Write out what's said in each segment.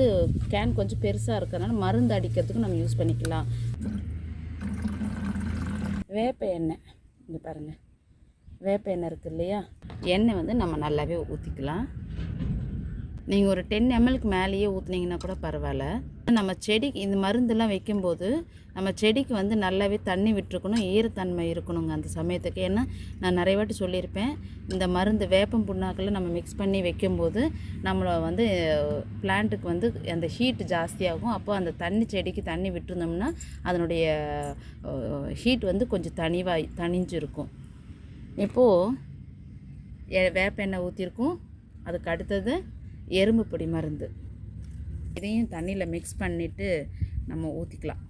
அதாவது கேன் கொஞ்சம் பெருசாக இருக்கிறனால மருந்து அடிக்கிறதுக்கு நம்ம யூஸ் பண்ணிக்கலாம். வேப்ப எண்ணெய். இங்கே பாருங்கள் வேப்ப எண்ணெய் இருக்குது இல்லையா? எண்ணெய் வந்து நம்ம நல்லாவே ஊற்றிக்கலாம் நீங்கள் ஒரு டென் எம்எல்க்கு மேலேயே ஊற்றுனீங்கன்னா கூட பரவாயில்ல. நம்ம செடிக்கு இந்த மருந்தெல்லாம் வைக்கும்போது நம்ம செடிக்கு வந்து நல்லாவே தண்ணி விட்டுருக்கணும் ஈரத்தன்மை இருக்கணுங்க அந்த சமயத்துக்கு. ஏன்னா நான் நிறைய வாட்டி சொல்லியிருப்பேன் இந்த மருந்து வேப்பம் புண்ணாக்கில் நம்ம மிக்ஸ் பண்ணி வைக்கும்போது நம்மளை வந்து பிளான்ட்டுக்கு வந்து அந்த ஹீட் ஜாஸ்தியாகும். அப்போ அந்த தண்ணி செடிக்கு தண்ணி விட்டுருந்தோம்னா அதனுடைய ஹீட் வந்து கொஞ்சம் தனிவாய் தனிஞ்சிருக்கும். இப்போது வேப்ப எண்ணெய் ஊற்றிருக்கோம் அதுக்கு அடுத்தது எறும்பு பொடி மருந்து. இதையும் தண்ணியில் மிக்ஸ் பண்ணிவிட்டு நம்ம ஊற்றிக்கலாம்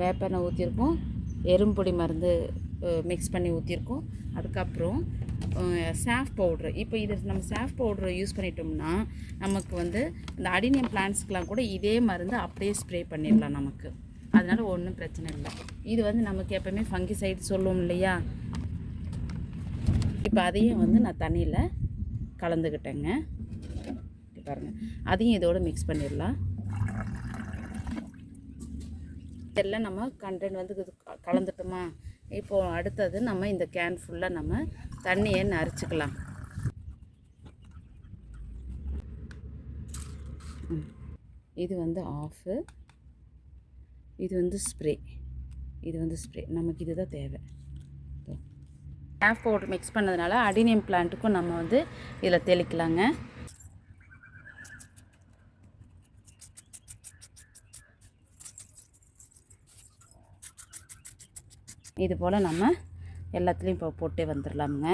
வேப்ப எண்ணெய் ஊற்றிருக்கோம் எறும்பொடி மருந்து மிக்ஸ் பண்ணி ஊற்றிருக்கோம் அதுக்கப்புறம் சாஃப் பவுட்ரு இப்போ இது நம்ம சாஃப் பவுட்ரு யூஸ் பண்ணிட்டோம்னா நமக்கு வந்து இந்த அடினியம் பிளான்ட்ஸ்க்கெலாம் கூட இதே மருந்து அப்படியே ஸ்ப்ரே பண்ணிடலாம் நமக்கு. அதனால் ஒன்றும் பிரச்சனை இல்லை. இது வந்து நமக்கு எப்போவுமே ஃபங்கிசைடு சொல்லுவோம் இல்லையா? இப்போ அதையும் வந்து நான் தண்ணியில் கலந்துக்கிட்டேங்க. பாருங்கள் அதையும் இதோடு மிக்ஸ் பண்ணிடலாம். எல்லாம் நம்ம கண்டென்ட் வந்து இது க- கலந்துட்டோமா? இப்போது அடுத்தது நம்ம இந்த கேன் ஃபுல்லாக நம்ம தண்ணியை நரைச்சிக்கலாம் இது வந்து ஆஃபு இது வந்து ஸ்ப்ரே இது வந்து ஸ்ப்ரே நமக்கு இதுதான் தேவை. கேஃப் பவுடர் மிக்ஸ் பண்ணதுனால அடினியம் பிளான்ட்டுக்கும் நம்ம வந்து இதில் தெளிக்கலாங்க. இது போல் நம்ம எல்லாத்துலேயும் இப்போ போட்டே வந்துடலாமுங்க